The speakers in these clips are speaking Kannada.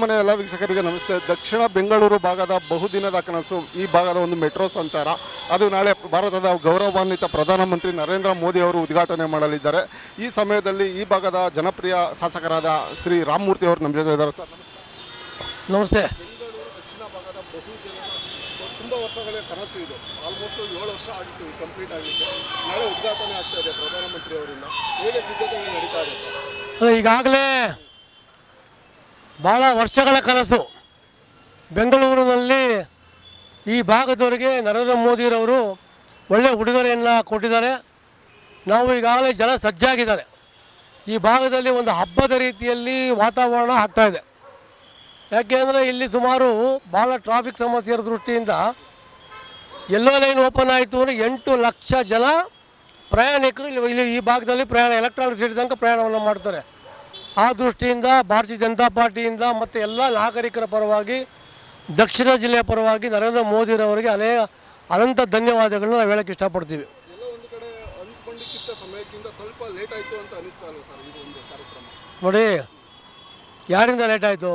ಮನೆ ಎಲ್ಲ ವೀಕ್ಷಕರಿಗೆ ನಮಸ್ತೆ. ದಕ್ಷಿಣ ಬೆಂಗಳೂರು ಭಾಗದ ಬಹುದಿನದ ಕನಸು ಈ ಭಾಗದ ಒಂದು ಮೆಟ್ರೋ ಸಂಚಾರ. ಅದು ನಾಳೆ ಭಾರತದ ಗೌರವಾನ್ವಿತ ಪ್ರಧಾನಮಂತ್ರಿ ನರೇಂದ್ರ ಮೋದಿ ಅವರು ಉದ್ಘಾಟನೆ ಮಾಡಲಿದ್ದಾರೆ. ಈ ಸಮಯದಲ್ಲಿ ಈ ಭಾಗದ ಜನಪ್ರಿಯ ಶಾಸಕರಾದ ಶ್ರೀ ರಾಮಮೂರ್ತಿ ಅವರು ನಮ್ಮ ಜೊತೆ ಇದ್ದಾರೆ. ಸರ್ ನಮಸ್ತೆ. ನಮಸ್ತೆ. ಬೆಂಗಳೂರು ದಕ್ಷಿಣ ಭಾಗದ ಬಹು ಜನ ತುಂಬ ವರ್ಷಗಳ ಕನಸು ಇದು. ಆಲ್ಮೋಸ್ಟ್ ಏಳು ವರ್ಷ ಆಗಿತ್ತು ಇದು ಕಂಪ್ಲೀಟ್ ಆಗಲಿಕ್ಕೆ. ನಾಳೆ ಉದ್ಘಾಟನೆ ಆಗ್ತಾ ಇದೆ ಪ್ರಧಾನಮಂತ್ರಿ ಅವರಿಂದ ಹೇಗೆ ಸಿದ್ಧತೆಗಳು ನಡೀತಾ ಇದೆ ಸರ್? ಅಲ್ಲ ಈಗಾಗಲೇ ಭಾಳ ವರ್ಷಗಳ ಕನಸು. ಬೆಂಗಳೂರಿನಲ್ಲಿ ಈ ಭಾಗದವರಿಗೆ ನರೇಂದ್ರ ಮೋದಿರವರು ಒಳ್ಳೆಯ ಉಡುಗೊರೆಯನ್ನು ಕೊಟ್ಟಿದ್ದಾರೆ. ನಾವು ಈಗಾಗಲೇ ಜನ ಸಜ್ಜಾಗಿದ್ದಾರೆ. ಈ ಭಾಗದಲ್ಲಿ ಒಂದು ಹಬ್ಬದ ರೀತಿಯಲ್ಲಿ ವಾತಾವರಣ ಆಗ್ತಾಯಿದೆ ಯಾಕೆಂದರೆ ಇಲ್ಲಿ ಸುಮಾರು ಭಾಳ ಟ್ರಾಫಿಕ್ ಸಮಸ್ಯೆ ದೃಷ್ಟಿಯಿಂದ ಎಲ್ಲೋ ಲೈನ್ ಓಪನ್ ಆಯಿತು ಅಂದರೆ ಎಂಟು ಲಕ್ಷ ಜನ ಪ್ರಯಾಣಿಕರು ಇಲ್ಲಿ ಈ ಭಾಗದಲ್ಲಿ ಪ್ರಯಾಣ ಎಲೆಕ್ಟ್ರಾನಿಕ್ ಸಿಟಿ ಪ್ರಯಾಣವನ್ನು ಮಾಡ್ತಾರೆ. ಆ ದೃಷ್ಟಿಯಿಂದ ಭಾರತೀಯ ಜನತಾ ಪಾರ್ಟಿಯಿಂದ ಮತ್ತು ಎಲ್ಲ ನಾಗರಿಕರ ಪರವಾಗಿ ದಕ್ಷಿಣ ಜಿಲ್ಲೆಯ ಪರವಾಗಿ ನರೇಂದ್ರ ಮೋದಿರವರಿಗೆ ಅನೇಕ ಅನಂತ ಧನ್ಯವಾದಗಳನ್ನ ನಾವು ಹೇಳಕ್ಕೆ ಇಷ್ಟಪಡ್ತೀವಿ. ನೋಡಿ ಯಾರಿಂದ ಲೇಟ್ ಆಯಿತು?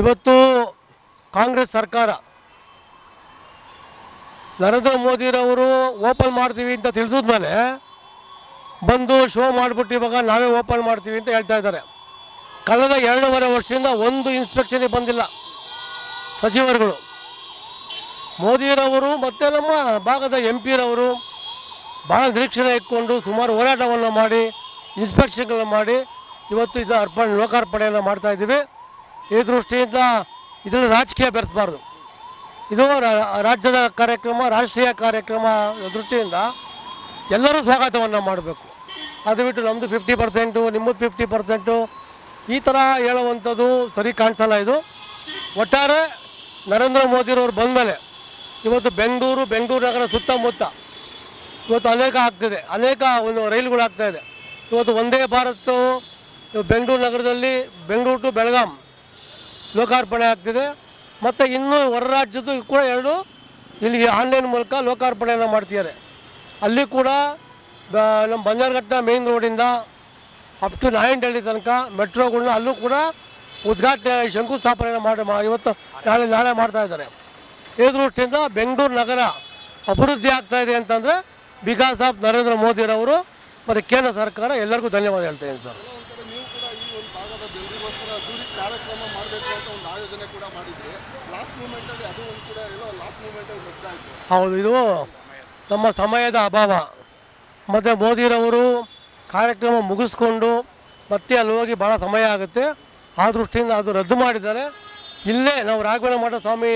ಇವತ್ತು ಕಾಂಗ್ರೆಸ್ ಸರ್ಕಾರ ನರೇಂದ್ರ ಮೋದಿರವರು ಓಪನ್ ಮಾಡ್ತೀವಿ ಅಂತ ತಿಳಿಸಿದ್ಮೇಲೆ ಬಂದು ಶೋ ಮಾಡಿಬಿಟ್ಟು ಇವಾಗ ನಾವೇ ಓಪನ್ ಮಾಡ್ತೀವಿ ಅಂತ ಹೇಳ್ತಾ ಇದ್ದಾರೆ. ಕಳೆದ ಎರಡೂವರೆ ವರ್ಷದಿಂದ ಒಂದು ಇನ್ಸ್ಪೆಕ್ಷನ್ಗೆ ಬಂದಿಲ್ಲ. ಸಚಿವರುಗಳು. ಮೋದಿರವರು ಮತ್ತು ನಮ್ಮ ಭಾಗದ ಎಂ ಪಿರವರು ಭಾಳ ನಿರೀಕ್ಷಣೆ ಇಟ್ಕೊಂಡು ಸುಮಾರು ಹೋರಾಟವನ್ನು ಮಾಡಿ ಇನ್ಸ್ಪೆಕ್ಷನ್ಗಳನ್ನು ಮಾಡಿ ಇವತ್ತು ಇದು ಅರ್ಪಣೆ, ಲೋಕಾರ್ಪಣೆಯನ್ನು ಮಾಡ್ತಾ ಇದ್ದೀವಿ. ಈ ದೃಷ್ಟಿಯಿಂದ ಇದರಲ್ಲಿ ರಾಜಕೀಯ ಬೆರೆಸಬಾರ್ದು. ಇದು ರಾಜ್ಯದ ಕಾರ್ಯಕ್ರಮ, ರಾಷ್ಟ್ರೀಯ ಕಾರ್ಯಕ್ರಮ ದೃಷ್ಟಿಯಿಂದ ಎಲ್ಲರೂ ಸ್ವಾಗತವನ್ನು ಮಾಡಬೇಕು. ಅದು ಬಿಟ್ಟು ನಮ್ಮದು ಫಿಫ್ಟಿ ಪರ್ಸೆಂಟು ನಿಮ್ಮದು ಫಿಫ್ಟಿ ಪರ್ಸೆಂಟು ಈ ಥರ ಹೇಳುವಂಥದ್ದು ಸರಿ ಕಾಣಿಸಲ್ಲ ಇದು. ಒಟ್ಟಾರೆ ನರೇಂದ್ರ ಮೋದಿರವ್ರು ಬಂದ ಮೇಲೆ ಇವತ್ತು ಬೆಂಗಳೂರು ಬೆಂಗಳೂರು ನಗರ ಸುತ್ತಮುತ್ತ ಇವತ್ತು ಅನೇಕ ಆಗ್ತಿದೆ. ಅನೇಕ ಒಂದು ರೈಲುಗಳು ಆಗ್ತಾ ಇದೆ. ಇವತ್ತು ಒಂದೇ ಭಾರತ್ ಬೆಂಗಳೂರು ನಗರದಲ್ಲಿ ಬೆಂಗಳೂರು ಟು ಬೆಳಗಾಂ ಲೋಕಾರ್ಪಣೆ ಆಗ್ತಿದೆ. ಮತ್ತು ಇನ್ನೂ ಹೊರ ರಾಜ್ಯದ್ದು ಕೂಡ ಎರಡು. ಇಲ್ಲಿ ಆನ್ಲೈನ್ ಮೂಲಕ ಲೋಕಾರ್ಪಣೆಯನ್ನು ಮಾಡ್ತಿದ್ದಾರೆ. ಅಲ್ಲಿ ಕೂಡ ನಮ್ಮ ಬಂಜಾರಘಟ್ಟ ಮೇನ್ ರೋಡಿಂದ ಅಪ್ ಟು ನಾಯಂಡಹಳ್ಳಿ ತನಕ ಮೆಟ್ರೋಗಳನ್ನ ಅಲ್ಲೂ ಕೂಡ ಉದ್ಘಾಟನೆ ಶಂಕುಸ್ಥಾಪನೆ ಮಾಡಿ ಇವತ್ತು ನಾಳೆ ನಾಳೆ ಮಾಡ್ತಾ ಇದ್ದಾರೆ. ಈ ದೃಷ್ಟಿಯಿಂದ ಬೆಂಗಳೂರು ನಗರ ಅಭಿವೃದ್ಧಿ ಆಗ್ತಾ ಇದೆ ಅಂತಂದರೆ ಬಿಕಾಸ್ ಆಫ್ ನರೇಂದ್ರ ಮೋದಿರವರು ಮತ್ತು ಕೇಂದ್ರ ಸರ್ಕಾರ ಎಲ್ಲರಿಗೂ ಧನ್ಯವಾದ ಹೇಳ್ತೇನೆ ಸರ್. ಹೌದು, ಇದು ನಮ್ಮ ಸಮಯದ ಅಭಾವ. ಮತ್ತು ಮೋದಿರವರು ಕಾರ್ಯಕ್ರಮ ಮುಗಿಸ್ಕೊಂಡು ಮತ್ತೆ ಅಲ್ಲಿ ಹೋಗಿ ಭಾಳ ಸಮಯ ಆಗುತ್ತೆ. ಆ ದೃಷ್ಟಿಯಿಂದ ಅದು ರದ್ದು ಮಾಡಿದ್ದಾರೆ. ಇಲ್ಲೇ ನಾವು ರಾಘವೇಂದ್ರ ಮಠ ಸ್ವಾಮಿ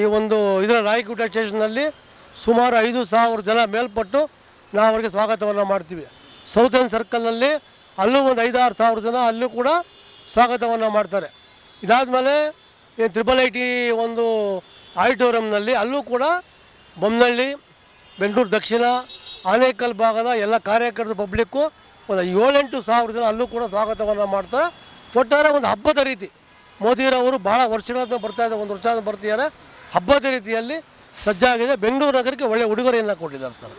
ಈ ಒಂದು ಇದರ ರಾಯಕೂಟ ಸ್ಟೇಷನ್ನಲ್ಲಿ ಸುಮಾರು ಐದು ಸಾವಿರ ಜನ ಮೇಲ್ಪಟ್ಟು ನಾವು ಅವರಿಗೆ ಸ್ವಾಗತವನ್ನು ಮಾಡ್ತೀವಿ. ಸೌತರ್ನ್ ಸರ್ಕಲ್ನಲ್ಲಿ ಅಲ್ಲೂ ಒಂದು ಐದಾರು ಸಾವಿರ ಜನ ಅಲ್ಲೂ ಕೂಡ ಸ್ವಾಗತವನ್ನು ಮಾಡ್ತಾರೆ. ಇದಾದಮೇಲೆ ಈ ತ್ರಿಬಲ್ ಐ ಟಿ ಒಂದು ಆಡಿಟೋರಿಯಂನಲ್ಲಿ ಅಲ್ಲೂ ಕೂಡ ಬೊಮ್ಮನಹಳ್ಳಿ ಬೆಂಗಳೂರು ದಕ್ಷಿಣ ಆನೇಕಲ್ ಭಾಗದ ಎಲ್ಲ ಕಾರ್ಯಕರ್ತರು ಪಬ್ಲಿಕ್ಕು ಒಂದು ಏಳೆಂಟು ಸಾವಿರ ಜನ ಅಲ್ಲೂ ಕೂಡ ಸ್ವಾಗತವನ್ನು ಮಾಡ್ತಾ, ಒಟ್ಟಾರೆ ಒಂದು ಹಬ್ಬದ ರೀತಿ. ಮೋದಿರವರು ಭಾಳ ವರ್ಷಗಳಾದ ಬರ್ತಾ ಇದ್ದಾರೆ, ಒಂದು ವರ್ಷ ಬರ್ತಿದ್ದಾರೆ. ಹಬ್ಬದ ರೀತಿಯಲ್ಲಿ ಸಜ್ಜಾಗಿದೆ. ಬೆಂಗಳೂರು ನಗರಕ್ಕೆ ಒಳ್ಳೆಯ ಉಡುಗೊರೆಯನ್ನು ಕೊಟ್ಟಿದ್ದಾರೆ ಸರ್.